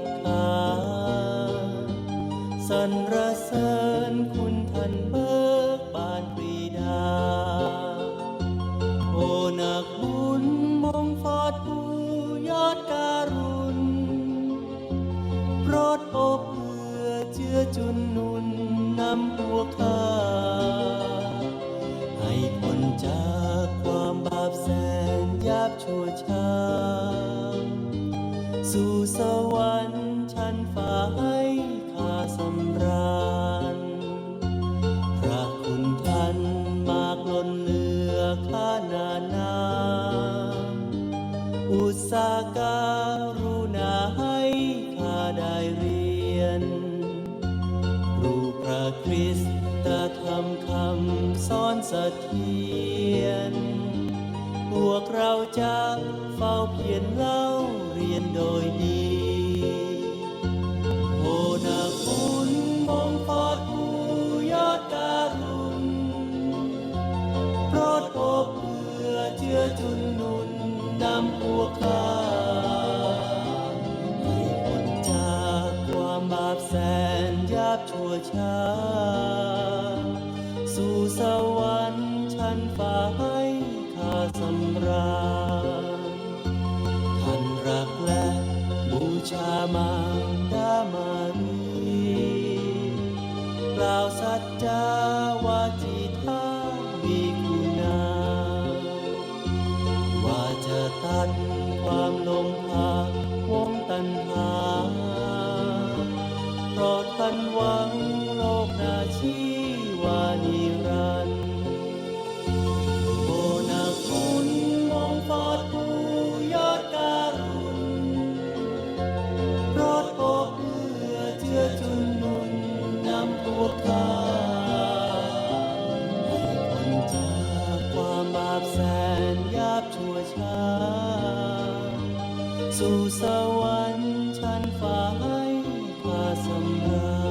บขา สรรเสริญคุณท่านเบิกบานปรีดา โอนักบุญมงฟอดผู้ยอดการุณโปรดอบเพื่อเจือจุนนุนนำพวกข้า ให้พ้นจากความบาปแสนยาบชั่วช้า สู่ส นานา อุตสาการุณาให้ข้าได้เรียน รูปพระคริสต์ธรรมคำสอนเสถียรพวกเราจะเฝ้าเพียรเล่าเรียนโดยดี ชา สู่สวรรค์ชั้นฟ้าให้ข้าสำราญท่านรักและบูชามารดามารีกล่าวสัจจาวาจีท่ามีคุณาว่าจะตัด เพราะท่านหวังโลกนาชีวานิรันดร์โอนาคุณมองปอดผู้ยอดการุณโปรดปกเพื่อเจือจุนนุนนำพวกข้าให้พ้นจากความบาปแสนยาบชั่วช้าสู่สวรรค์ชั้นฟ้า arkasında